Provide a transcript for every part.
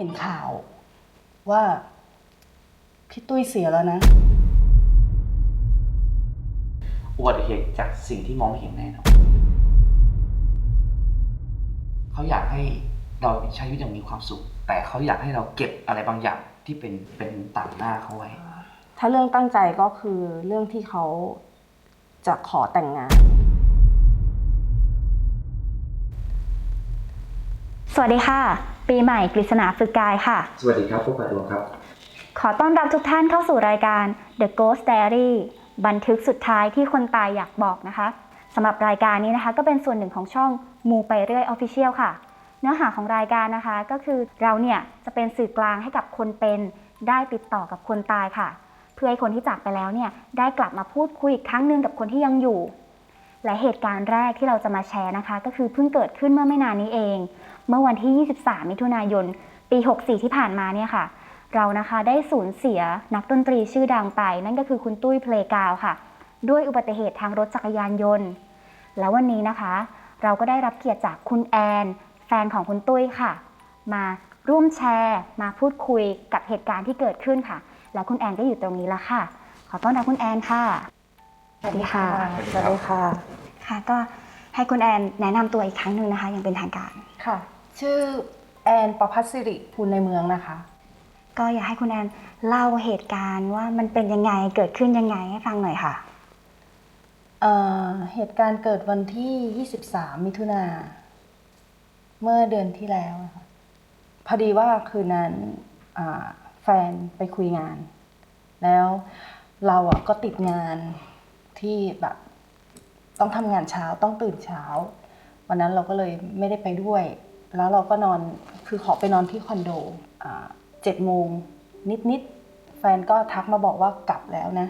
ห็นข่าว ว่าพี่ตุ้ยเสียแล้วนะ อุบัติเหตุจากสิ่งที่มองไม่เห็นแน่นอนเขาอยากให้เราใช้ชีวิตอย่างมีความสุข แต่เขาอยากให้เราเก็บอะไรบางอย่างที่เป็นเป็นต่างหน้าเขาไว้ ถ้าเรื่องตั้งใจก็คือเรื่องที่เขาจะขอแต่งงาน สวัสดีค่ะ ปีใหม่กฤษณาฝึกกายค่ะ สวัสดีครับพวกเราครับ ขอต้อนรับทุกท่านเข้าสู่รายการ The Ghost Diary บันทึกสุดท้ายที่คนตายอยากบอกนะคะสำหรับรายการนี้นะคะ ก็เป็นส่วนหนึ่งของช่องมูไปเรื่อย Official ค่ะ เนื้อหาของรายการนะคะก็คือเราเนี่ยจะเป็นสื่อกลางให้กับคนเป็นได้ติดต่อกับคนตายค่ะ เพื่อให้คนที่จากไปแล้วเนี่ยได้กลับมาพูดคุยอีกครั้งหนึ่งกับคนที่ยังอยู่ และเหตุการณ์แรกที่เราจะมาแชร์นะคะ ก็คือเพิ่งเกิดขึ้นเมื่อไม่นานนี้เอง เมื่อวันที่ 23 มิถุนายน ปี 64 ที่ผ่านมาเนี่ยค่ะ เรานะคะได้สูญเสียนักดนตรีชื่อดังไป นั่นก็คือคุณตุ้ยเพลงกาวค่ะ ด้วยอุบัติเหตุทางรถจักรยานยนต์ แล้ววันนี้นะคะ เราก็ได้รับเกียรติจากคุณแอน แฟนของคุณตุ้ยค่ะ มาร่วมแชร์ มาพูดคุยกับเหตุการณ์ที่เกิดขึ้นค่ะ แล้วคุณแอนก็อยู่ตรงนี้แล้วค่ะ ขอต้อนรับคุณแอนค่ะสวัสดีค่ะ สวัสดีค่ะ ค่ะก็ให้คุณแอนแนะนำตัวอีกครั้งหนึ่งนะคะอย่างเป็นทางการ ค่ะ ชื่อแอนประพัสสิริภูลในเมืองนะคะ ก็อยากให้คุณแอนเล่าเหตุการณ์ว่ามันเป็นยังไงเกิดขึ้นยังไงให้ฟังหน่อยค่ะ เอ่อเหตุการณ์เกิดวันที่ 23 มิถุนาเมื่อเดือนที่แล้วนะคะพอดีว่าคืนนั้นอ่าแฟนไปคุยงาน แล้วเราอะก็ติดงานที่แบบ ต้องทำงานเช้าต้องตื่นเช้า วันนั้นเราก็เลยไม่ได้ไปด้วย แล้วเราก็นอนคือขอไปนอนที่คอนโดเจ็ดโมงนิดๆแฟนก็ทักมาบอกว่ากลับแล้วนะ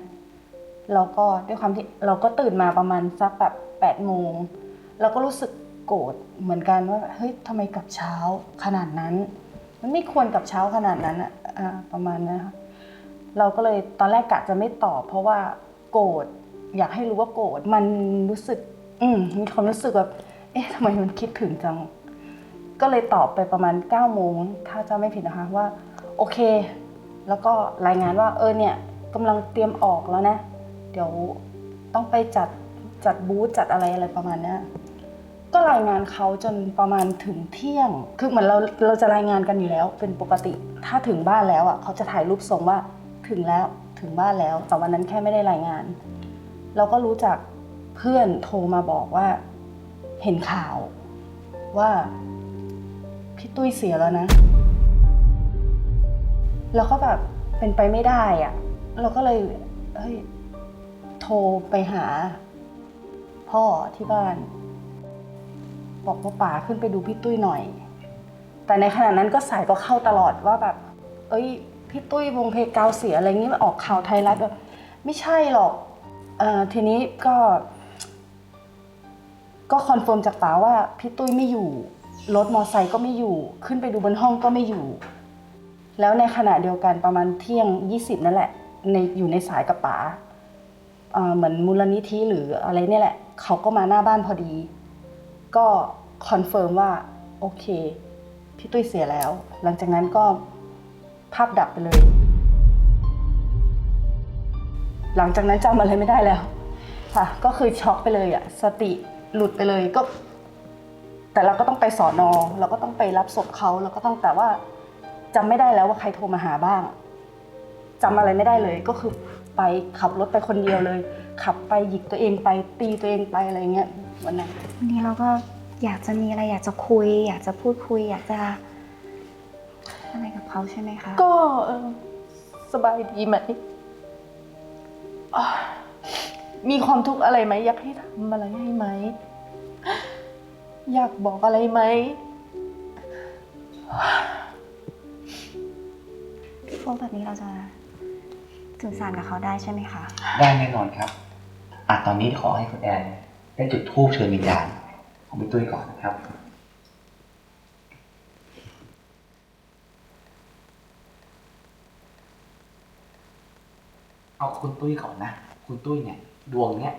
เราก็ด้วยความที่เราก็ตื่นมาประมาณสักแบบแปดโมงเราก็รู้สึกโกรธเหมือนกันว่าเฮ้ยทำไมกลับเช้าขนาดนั้น มันไม่ควรกลับเช้าขนาดนั้นอะอ่าประมาณนั้นนะคะเราก็เลยตอนแรกกะจะไม่ตอบ เพราะว่าโกรธอยากให้รู้ว่าโกรธมันรู้สึก อืมมีความรู้สึกแบบ เอ๊ะทำไมมันคิดถึงจัง ก็เลยตอบไปประมาณ9ก้าโมงถ้าจะไม่ผิดนะคะว่า โอเค แล้วก็รายงานว่าเออเนี่ยกำลังเตรียมออกแล้วนะ เดี๋ยวต้องไปจัดจัดบูธจัดอะไรอะไรประมาณเนี้ยก็รายงานเขาจนประมาณถึงเที่ยง คือเหมือนเราเราจะรายงานกันอยู่แล้ว เป็นปกติ ถ้าถึงบ้านแล้วอะเขาจะถ่ายรูปส่งว่าถึงแล้วถึงบ้านแล้ว แต่วันนั้นแค่ไม่ได้รายงาน เราก็รู้จักเพื่อนโทรมาบอกว่า เห็นข่าวว่า พี่ตุ้ยเสียแล้วนะ แล้วก็แบบเป็นไปไม่ได้อะเราก็เลยเฮ้ยโทรไปหา พ่อที่บ้าน บอกว่าป๋าขึ้นไปดูพี่ตุ้ยหน่อย แต่ในขณะนั้นก็สายก็เข้าตลอดว่าแบบ เอ้ย พี่ตุ้ยวงเพลงกาวเสียอะไรอย่างนี้มันออกข่าวไทยรัฐแบบ ไม่ใช่หรอกเออทีนี้ก็ ก็คอนเฟิร์มจากป๋าว่าพี่ตุ้ยไม่อยู่ รถมอไซค์ก็ไม่อยู่ ขึ้นไปดูบนห้องก็ไม่อยู่ แล้วในขณะเดียวกันประมาณเที่ยง 20 นั่นแหละในอยู่ในสายกับป๋าเอ่อเหมือนมูลนิธิหรืออะไรเนี่ยแหละ เขาก็มาหน้าบ้านพอดี ก็คอนเฟิร์มว่าโอเค พี่ตุ้ยเสียแล้ว หลังจากนั้นก็ภาพดับไปเลย หลังจากนั้นจำอะไรไม่ได้แล้ว ค่ะ ก็คือช็อกไปเลยอะสติ หลุดไปเลยก็ แต่เราก็ต้องไปสอนอเราก็ต้องไปรับศพเขาเราก็ต้องแต่ว่าจำไม่ได้แล้วว่าใครโทรมาหาบ้างจำอะไรไม่ได้เลย ก็คือไปขับรถไปคนเดียวเลย ขับไปหยิกตัวเองไปตีตัวเองไปอะไรเงี้ยวันนั้น วันนี้เราก็อยากจะมีอะไรอยากจะคุย อยากจะพูดคุย อยากจะ อะไรกับเขาใช่ไหมคะ ก็เอ่อสบายดีไหมอ่า มีความทุกข์อะไรไหมอยากให้ทำอะไรให้ไหม อยากบอกอะไรไหมพี่โฟกแบบนี้เราจะสื่อสารกับเขาได้ใช่ไหมคะ ได้แน่นอนครับ อะตอนนี้ขอให้คุณแอนได้จุดธูปเชิญวิญญาณของพี่ตุ้ยก่อนนะครับ เอาคุณตุ้ยก่อนนะ คุณตุ้ยเนี่ย ดวงเนี่ย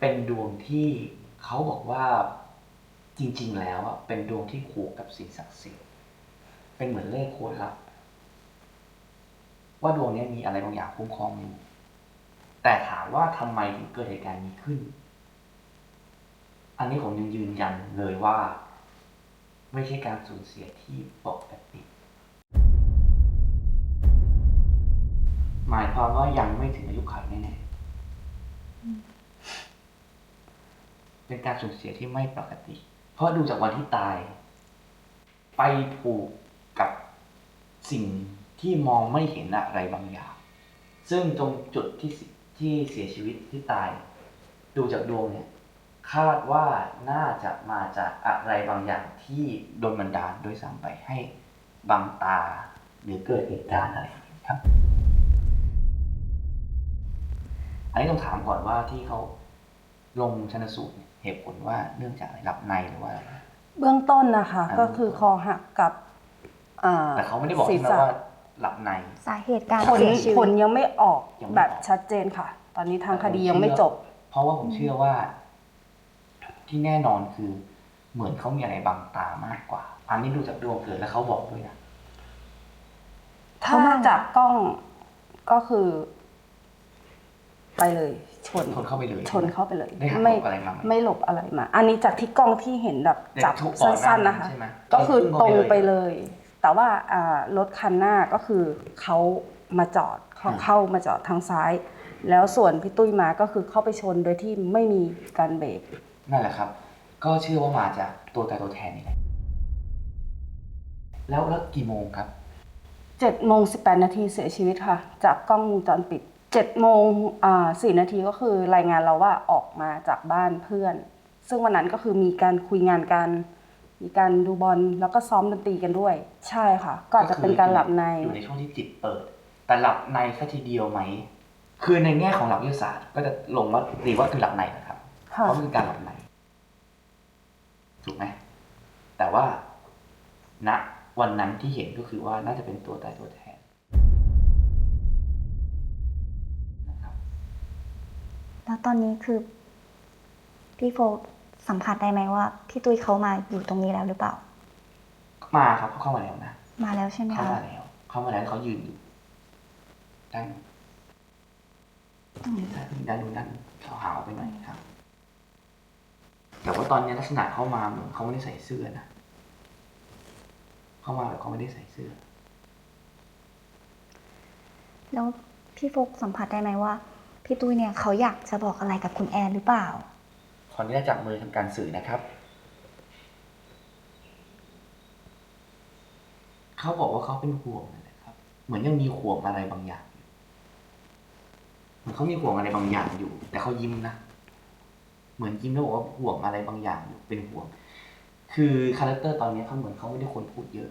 เป็นดวงที่เขาบอกว่าจริง ๆ แล้วอะเป็นดวงที่ผูกกับสิ่งศักดิ์สิทธิ์เป็นเหมือนเลขโค้ดลับ ว่าดวงเนี้ยมีอะไรบางอย่างคุ้มครองอยู่แต่ถามว่าทำไมถึงเกิดเหตุการณ์นี้ขึ้น อันนี้ผมยังยืนยันเลยว่า ไม่ใช่การสูญเสียที่ปกติ หมายความว่ายังไม่ถึงอายุขัยแน่ๆเป็นการสูญเสียที่ไม่ปกติ เพราะดูจากวันที่ตาย ไปผูกกับสิ่งที่มองไม่เห็นอะไรบางอย่าง ซึ่งตรงจุดที่สิที่เสียชีวิตที่ตาย ดูจากดวงเนี่ยคาดว่าน่าจะมาจากอะไรบางอย่างที่โดนบันดาลโดยซ้ำไปให้บังตาหรือเกิดเหตุการณ์อะไรอย่างนี้ครับ อันนี้ต้องถามก่อนว่าที่เขาลงชนสูตรเนี่ยเหตุผลว่าเนื่องจากอะไรหลับในหรือว่าอะไร เบื้องต้นนะคะ อ่า ก็คือคอหักกับอ่แต่เขาไม่ได้บอกศีรใช่ไหมษะว่าหลับใน สาเหตุการผลเสียชีผวิลตยังไม่ออกยังไม่ออก แบบชัดเจนค่ะ ตอนนี้ทางคดียังไม่จบ เพราะว่าผมเชื่อว่า ที่แน่นอนคือ เหมือนเขามีอะไรบังตามากกว่า อันนี้ดูจากดวงเกิดแล้วเขาบอกด้วยนะ ถ้าจากกล้องก็คือไป เลย ชนชนเข้าไปเลยชนเข้าไปเลยได้หักหลไม่บอะไรมาไหมไม่หลบอะไรมา อันนี้จากที่กล้องที่เห็นแบบจับในทุกก่อสั้นหาๆนะคะ ใช่ไหมก็คือตรงไปเลยเลย แต่ว่าอ่ารถคันหน้าก็คือเขามาจอดเขาอืม เข้ามาจอดทางซ้าย แล้วส่วนพี่ตุ้ยมาก็คือเข้าไปชนโดยที่ไม่มีการเบรก นั่นแหละครับ ก็เชื่อว่ามาจากตัวตายตัวแทนนี่แหละแล้วแล้วกี่โมงครับ7โมง18นาทีเสียชีวิตค่ะ จากกล้องวงจรปิด 7โมงอ่า4นาทีก็คือรายงานเราว่าออกมาจากบ้านเพื่อน ซึ่งวันนั้นก็คือมีการคุยงานกัน มีการดูบอลแล้วก็ซ้อมดนตรีกันด้วย ใช่ค่ะ ก็อาจจะเป็นการหลับใน อยู่ในช่วงที่จิตเปิด แต่หลับในแค่ทีเดียวไหม คือในแง่ของหลักวิทยาศาสตร์ก็จะลงว่าดีว่าคือหลับในนะครับค่ะเพราะมันคือการหลับใน ถูกไหม แต่ว่าณวันนั้นที่เห็นก็คือว่าน่าจะเป็นตัวตายตัวแทนนะครับ แล้วตอนนี้คือ พี่โฟสัมผัสได้ไหมว่า พี่ตุ้ยเขามาอยู่ตรงนี้แล้วหรือเปล่า มาครับเขาเข้ามาแล้วนะมาแล้วใช่ไหมเข้าคะมาแล้วเข้ามาแล้วเขายืนอยู่ด้านตรงนี้ด้านด้านนู้นด้านเขาหาวไปหน่อยครับ แต่ว่าตอนนี้ลักษณะเข้ามาเหมือนเขาไม่ได้ใส่เสื้อนะเข้ามาแบบเขาไม่ได้ใส่เสื้อ แล้วพี่โฟกสัมผัสได้ไหมว่า พี่ตุ้ยเนี่ยเขาอยากจะบอกอะไรกับคุณแอนหรือเปล่า ขออนุญาตจับมือทำการสื่อนะครับ เขาบอกว่าเขาเป็นห่วงนั่นแหละครับ เหมือนยังมีห่วงอะไรบางอย่างอยู่เหมือนเขามีห่วงอะไรบางอย่างอยู่ แต่เขายิ้มนะ เหมือนยิ้มแล้วบอกว่าห่วงอะไรบางอย่างอยู่ เป็นห่วง คือคาแรคเตอร์ตอนนี้เขาเหมือนเขาไม่ได้คนพูดเยอะ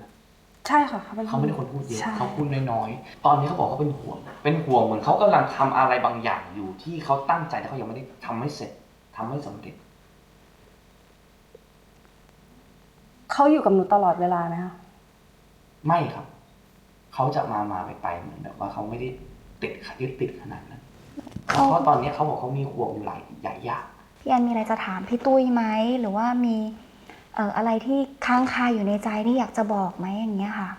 ใช่ค่ะเขาเป็นเขาไม่ได้คนพูดเยอะใช่ เขาพูดน้อยๆ ตอนนี้เขาบอกเขาเป็นห่วง เป็นห่วงเหมือนเขากำลังทำอะไรบางอย่างอยู่ที่เขาตั้งใจแต่เขายังไม่ได้ทำไม่เสร็จทำไม่สำเร็จ เขาอยู่กับหนูตลอดเวลานะคะไม่ครับ เขาจะมามาไปไปเหมือนแบบว่าเขาไม่ได้ติดยึดติดขนาดนั้นเขาเพราะตอนนี้เขาบอกเขามีห่วงอยู่หลายหลายอย่าง พี่แอนมีอะไรจะถามพี่ตุ้ยไหมหรือว่ามี เอ่ออะไรที่ค้างคาอยู่ในใจที่อยากจะบอกไหมอย่างเงี้ยค่ะ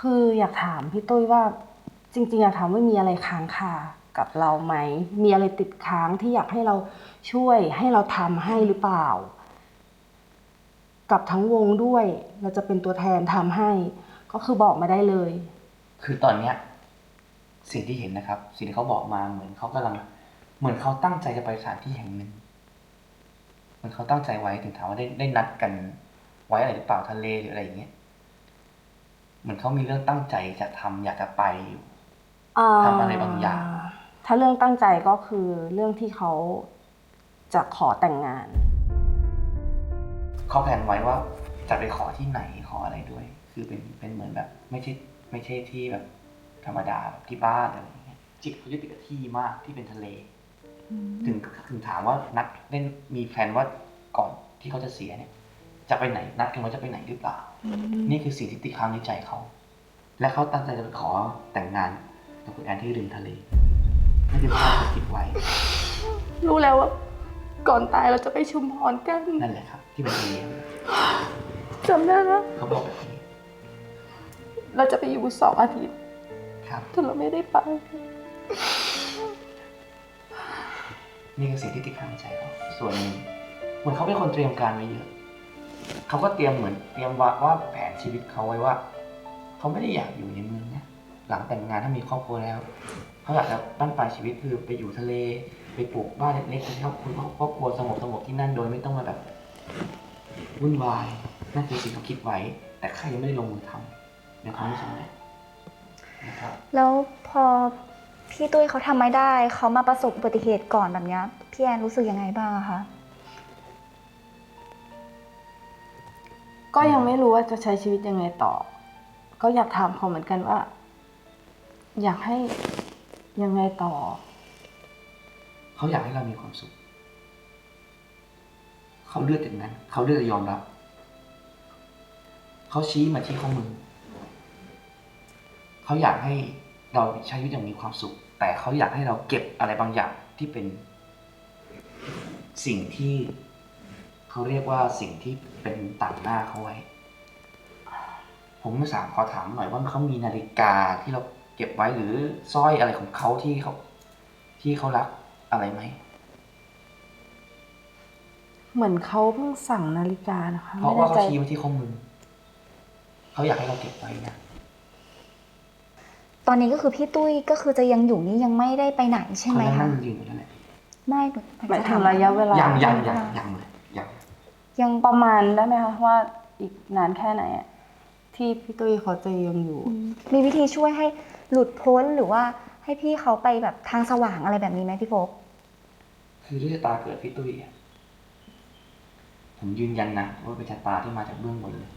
คืออยากถามพี่ตุ้ยว่าจริงๆอยากถามว่ามีอะไรค้างคากับเราไหม มีอะไรติดค้างที่อยากให้เราช่วยให้เราทำให้หรือเปล่า กับทั้งวงด้วย เราจะเป็นตัวแทนทำให้ ก็คือบอกมาได้เลย คือตอนเนี้ยสิ่งที่เห็นนะครับ สิ่งที่เขาบอกมาเหมือนเขากำลัง เหมือนเขาตั้งใจจะไปสถานที่แห่งหนึ่งเห มือนเขาตั้งใจไว้ถึงถามว่าได้ได้นัดกันไว้อะไรหรือเปล่าทะเลหรืออะไรอย่างเงี้ยเหมือนเขามีเรื่องตั้งใจจะทำอยากจะไปอยู่ทำอะไรบางอย่าง ถ้าเรื่องตั้งใจก็คือเรื่องที่เขาจะขอแต่งงาน เขาแผนไว้ว่าจะไปขอที่ไหนขออะไรด้วย คือเป็นเป็นเหมือนแบบ ไม่ใช่ไม่ใช่ที่แบบธรรมดาแบบที่บ้านอะไรอย่างเงี้ยจิตเขายึดติดกับที่มากที่เป็นทะเล ถึงถึงถามว่านัดเล่นมีแผนว่าก่อนที่เขาจะเสียเนี่ย จะไปไหนนัดกันว่าจะไปไหนหรือเปล่า นี่คือสิ่งที่ติดค้างในใจเขา และเขาตั้งใจจะไปขอแต่งงานกับคุณแอนที่ริมทะเลนี่คือภาพที่คิดไว้ รู้แล้วว่าก่อนตายเราจะไปชุมพรกันนั่นแหละครับ ที่เป็นทะเลจำได้นะเขาบอกแบบนี้เราจะไปอยู่สองอาทิตย์ครับแต่เราไม่ได้ไป นี่คือสิ่งที่ติดข้างใจเขาส่วนหนึ่งเหมือนเขาเป็นคนเตรียมการไว้เยอะเขาก็เตรียมเหมือนเตรียมว่าว่าแผนชีวิตเขาไว้ว่าเขาไม่ได้อยากอยู่ในเมืองนะหลังแต่งงานถ้ามีครอบครัวแล้วเขาอยากจะบ้านปลายชีวิตคือไปอยู่ทะเลไปปลูกบ้านเล็กๆที่ครอบครัวครอบครัวสงบสงบๆที่นั่นโดยไม่ต้องมาแบบวุ่นวายนั่นคือสิ่งที่เขาคิดไว้ แต่ข้ายังไม่ได้ลงมือทำในความรู้สึกนี้นะครับแล้วพอ พี่ตุ้ยเขาทำไม่ได้ เขามาประสบอุบัติเหตุก่อนแบบเนี้ยพี่แอนรู้สึกยังไงบ้างอะคะ ก็ยังไม่รู้ว่าจะใช้ชีวิตยังไงต่อ ก็อยากถามเขาเหมือนกันว่า อยากให้ยังไงต่อ เขาอยากให้เรามีความสุข เขาเลือกอย่างนั้น เขาเลือกจะยอมรับ เขาชี้มาที่ข้อมือ เขาอยากให้ เราใช้ชีวิตอย่างมีความสุข แต่เขาอยากให้เราเก็บอะไรบางอย่างที่เป็น สิ่งที่เขาเรียกว่าสิ่งที่เป็นต่างหน้าเขาไว้ ผมไม่สามขอถามหน่อยว่าเขามีนาฬิกาที่เราเก็บไว้หรือสร้อยอะไรของเขาที่เขาที่เขารักอะไรไหมเหมือนเขาเพิ่งสั่งนาฬิกานะคะเพราะไม่ว่าแน่เขาใจชี้มาที่ข้อมือเขาอยากให้เราเก็บไว้นะ ตอนนี้ก็คือพี่ตุ้ยก็คือจะยังอยู่นี่ยังไม่ได้ไปไหนใช่ไหมเขาคะนั่งยืนอยู่นั่นแหละไม่หมายถึงระยะเวลายังยังยัยังงยังเลยยังยังประมาณได้ไหมคะว่าอีกนานแค่ไหนอะที่พี่ตุ้ยเขาจะยังอยู่อืมมีวิธีช่วยให้หลุดพ้นหรือว่าให้พี่เขาไปแบบทางสว่างอะไรแบบนี้ไหมพี่โฟกคือด้วยชะตาเกิดพี่ตุ้ยอะผมยืนยันนะว่าเป็นชะตาที่มาจากเบื้องบนเลย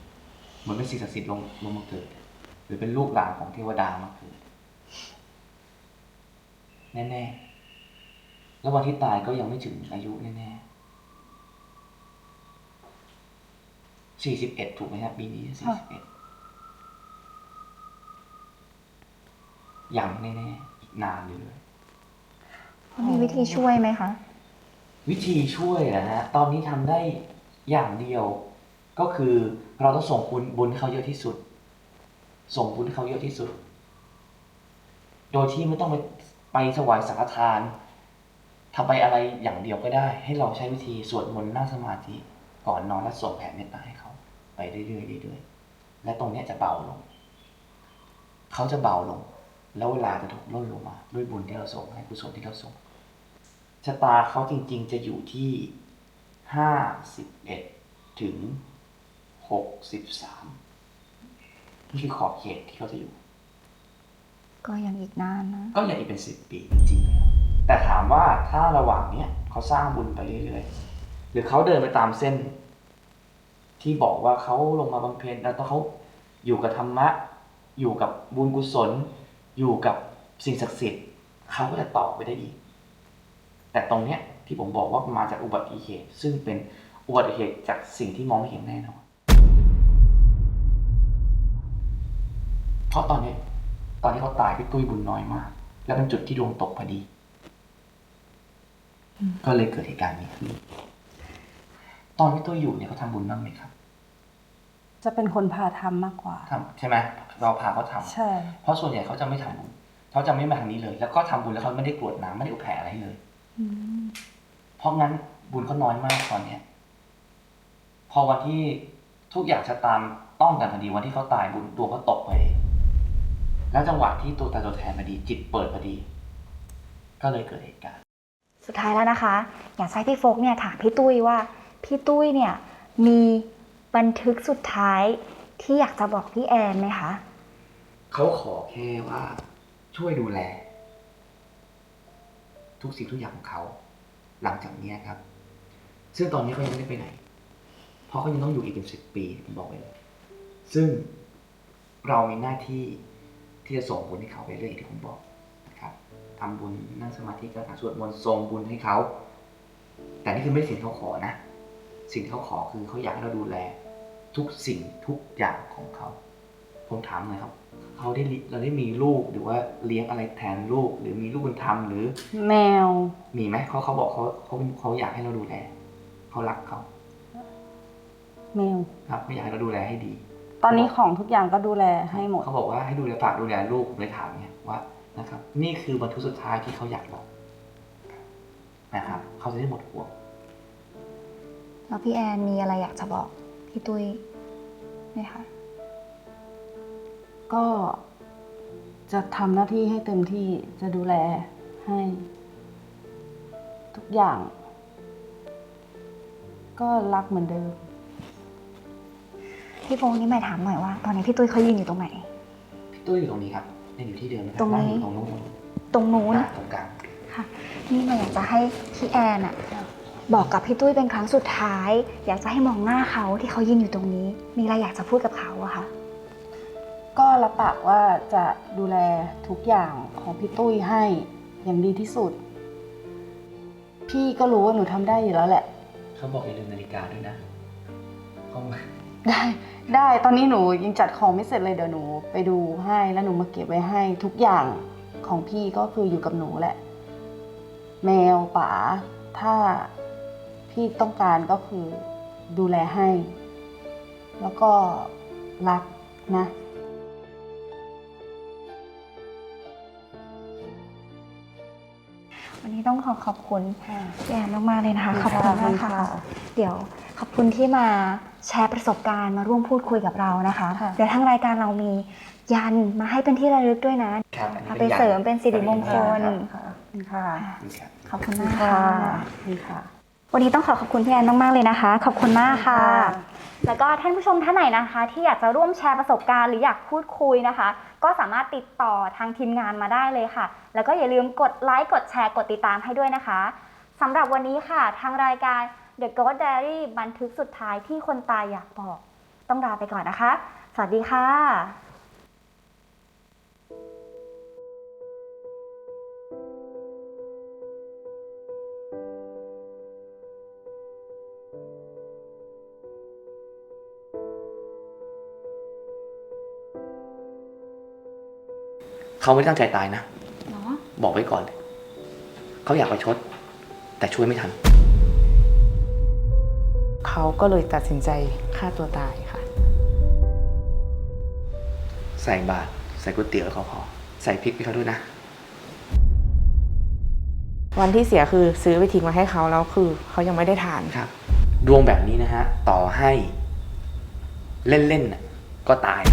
เหมือนเป็นสิ่งศักดิ์สิทธิ์ลงลงมาเกิด หรือเป็นลูกหลานของเทวดามาเกิด แน่ๆ แล้ววันที่ตายก็ยังไม่ถึงอายุแน่ๆสี่สิบเอ็ดถูกไหมครับปีนี้สี่สิบเอ็ดยังแน่ๆ อีกนานอยู่เลยมีวิธีช่วยไหมคะ วิธีช่วยนะฮะ ตอนนี้ทำได้อย่างเดียว ก็คือเราต้องส่งบุญบุญให้เขาเยอะที่สุด ส่งบุญให้เขาเยอะที่สุด โดยที่ไม่ต้องไป ไปถวายสังฆทานทำไปอะไรอย่างเดียวก็ได้ ให้เราใช้วิธีสวดมนต์นั่งสมาธิก่อนนอนแล้วส่งแผ่เมตตาให้เขา ไปเรื่อยๆเรื่อยๆและตรงนี้จะเบาลง เขาจะเบาลง แล้วเวลาจะถูกล่นลงมา ด้วยบุญที่เราส่งให้กุศลที่เราส่งชะตาเขาจริงๆจะอยู่ที่ห้าสิบเอ็ดถึงหกสิบสามนี่คือขอบเขตที่เขาจะอยู่ ก็ยังอีกนานนะก็ยังอีกเป็นสิบปีจริงๆแล้วแต่ถามว่าถ้าระหว่างเนี้ยเขาสร้างบุญไปเรื่อยๆ หรือเขาเดินไปตามเส้น ที่บอกว่าเขาลงมาบำเพ็ญแล้วต้องเขาอยู่กับธรรมะ อยู่กับบุญกุศล อยู่กับสิ่งศักดิ์สิทธิ์เขาก็จะต่อไปได้อีก แต่ตรงเนี้ยที่ผมบอกว่ามาจากอุบัติเหตุ ซึ่งเป็นอุบัติเหตุจากสิ่งที่มองไม่เห็นแน่นอนเพราะตอนนี้ ตอนที่เขาตายพี่ตุ้ยบุญน้อยมาก แล้วเป็นจุดที่ดวงตกพอดี ก็เลยเกิดเหตุการณ์นี้ขึ้นตอนพี่ตุ้ยอยู่เนี่ยเขาทำบุญบ้างไหมครับจะเป็นคนพาทำมากกว่าทำใช่ไหมเราพาเขาทำใช่ เพราะส่วนใหญ่เขาจะไม่ทำบุญเขาจะไม่มาทางนี้เลย แล้วก็ทำบุญแล้วเขาไม่ได้กรวดน้ำไม่ได้อุปแผ่อะไรให้เลยเพราะงั้นบุญเขาน้อยมากตอนเนี้ย พอวันที่ทุกอย่างชะตามต้องกันพอดีวันที่เขาตายบุญตัวเขาตกไปเอง แล้วจังหวะที่ตัวตายตัวแทนพอดีจิตเปิดพอดี ก็เลยเกิดเหตุการณ์ สุดท้ายแล้วนะคะ อยากให้พี่โฟกเนี่ยถามพี่ตุ้ยว่า พี่ตุ้ยเนี่ยมีบันทึกสุดท้ายที่อยากจะบอกพี่แอนไหมคะ เขาขอแค่ว่าช่วยดูแล ทุกสิ่งทุกอย่างของเขา หลังจากเนี้ยครับ ซึ่งตอนนี้เขายังไม่ได้ไปไหน เพราะเขายังต้องอยู่อีกเป็นสิบปีผมบอกไว้เลยซึ่งเรามีหน้าที่ ที่จะส่งบุญให้เขาไปเรื่อยๆที่ผมบอกนะครับทำบุญนั่งสมาธิการสวดมนต์ส่งบุญให้เขา แต่นี่คือไม่ใช่สิ่งที่เขาขอนะ สิ่งที่เขาขอคือเขาอยากให้เราดูแล ทุกสิ่งทุกอย่างของเขา ผมถามหน่อยครับเขาได้ลิเราได้มีลูกหรือว่าเลี้ยงอะไรแทนลูก หรือมีลูกบุญธรรมหรือ แมว มีไหมเขาเขาบอกเขาเขาเขาอยากให้เราดูแลเขารักเขาแมวครับไม่อยากให้เราดูแลให้ดี ตอนนี้ของทุกอย่างก็ดูแลให้หมด เขาบอกว่าให้ดูแลฝากดูแลลูกผมเลยถามเนี่ยว่านะครับ นี่คือบรรทุกสุดท้ายที่เขาอยากบอกนะครับ เขาจะได้หมดห่วงแล้วพี่แอนมีอะไรอยากจะบอกพี่ตุ้ยไหมคะก็จะทำหน้าที่ให้เต็มที่จะดูแลให้ ทุกอย่าง ก็รักเหมือนเดิม พี่โฟงนี่หมายถามหน่อยว่า ตอนนี้พี่ตุ้ยเขายืนอยู่ตรงไหน พี่ตุ้ยอยู่ตรงนี้ครับยังอยู่ที่เดิมนะครัตรงนี้งอยู่ตรงนู้นตรงนู้น อะตรงกลางค่ะนี่หมายอยากจะให้พี่แอนอะบอกกับพี่ตุ้ยเป็นครั้งสุดท้าย อยากจะให้มองหน้าเขาที่เขายืนอยู่ตรงนี้ มีอะไรอยากจะพูดกับเขาอะคะก็รับปากว่าจะดูแลทุกอย่างของพี่ตุ้ยให้อย่างดีที่สุด พี่ก็รู้ว่าหนูทำได้อยู่แล้วแหละ เขาบอกอย่าลืมนาฬิกาด้วยนะเขา ได้ได้ตอนนี้หนูยังจัดของไม่เสร็จเลยเดี๋ยวหนูไปดูให้แล้วหนูมาเก็บไว้ให้ทุกอย่างของพี่ก็คืออยู่กับหนูแหละ แมวป๋าถ้าพี่ต้องการก็คือดูแลให้ แล้วก็รักนะ วันนี้ต้องขอขอบคุณค่ะพี่แอนมากๆเลยนะคะขอบคุณขอบมาคุกณค่ะค่ะ เดี๋ยวขอบคุณที่มา แชร์ประสบการณ์มาร่วมพูดคุยกับเรานะคะค่ะเดี๋ยวทางรายการเรามียันมาให้เป็นที่ระลึกด้วยนะครับอันนี้เอาป็ไปนยันเสริมเป็นสิริมงคลค่ะค่ะครับขอบคุณมากค่ะค่ะนี่ค่ะวันนี้ต้องขอขอบคุณพี่แอนมากๆเลยนะคะ ขอบคุณมากค่ะค่ะ แล้วก็ท่านผู้ชมท่านไหนนะคะ ที่อยากจะร่วมแชร์ประสบการณ์หรืออยากพูดคุยนะคะ ก็สามารถติดต่อทางทีมงานมาได้เลยค่ะ แล้วก็อย่าลืมกดไลค์กดแชร์กดติดตามให้ด้วยนะคะ สำหรับวันนี้ค่ะ ทางรายการ The Ghost Diary บันทึกสุดท้ายที่คนตายอยากบอก ต้องลาไปก่อนนะคะ สวัสดีค่ะเขาไม่ได้ตั้งใจตายนะเนาะบอกไว้ก่อนเลยเขาอยากประชด แต่ช่วยไม่ทัน เขาก็เลยตัดสินใจฆ่าตัวตายค่ะ ใส่บาตรใส่ก๋วยเตี๋ยวให้เขาพอ ใส่พริกให้เขาด้วยนะ วันที่เสียคือซื้อไปทิ้งมาให้เขาแล้วคือเขายังไม่ได้ทานครับ ดวงแบบนี้นะฮะ ต่อให้ เล่นๆน่ะก็ตาย